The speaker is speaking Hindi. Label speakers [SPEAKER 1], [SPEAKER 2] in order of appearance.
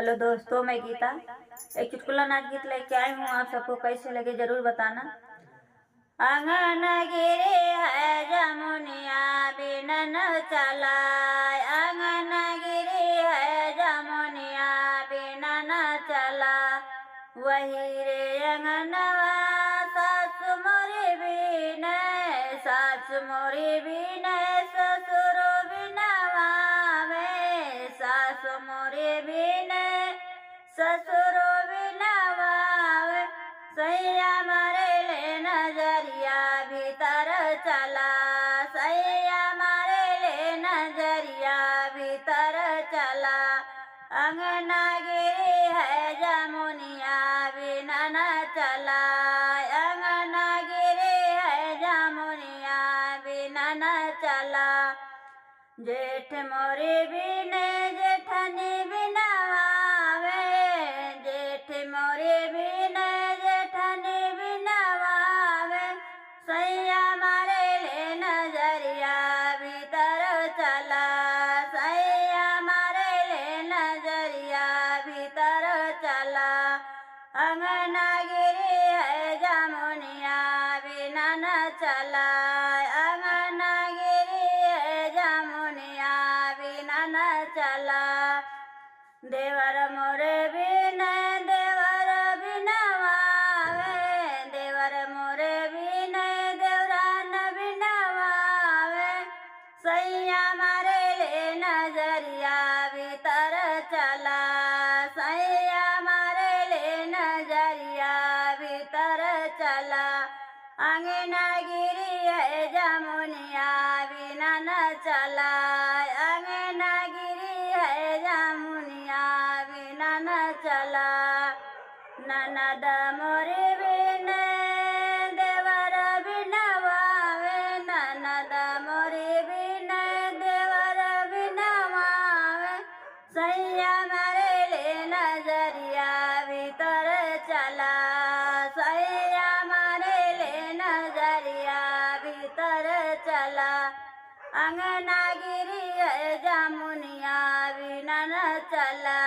[SPEAKER 1] हेलो दोस्तों, मैं गीता। एक चुटकुला नाच गीत लेके आई हूँ, आप सबको कैसे लगे ज़रूर बताना। आँगन गिरे है, जमुनिया बिनन चलाय आँगन गिरे है, जमुनिया बिनन चला वही रे अंगनवा, सासु मोरी बिन, सासु मोरे बिन मोरे बिन ससुर बिनवा वे सैया मारे ले नज़रिया भीतर चला। सैया मारे ले नज़रिया भीतर चला। अंगना गिरी है जमुनिया बिना न चला। अंगना गिरी है जमुनिया बिना न चला। जेठ मोरे बिने अंगना गिरी है जमुनिया बिना न चला अंगना गिरी है जमुनिया अंगना गिरी है जमुनिया बिना न चला अंगना गिरी है जमुनिया बिना चला अंगनागिरी जामुनिया विनन चला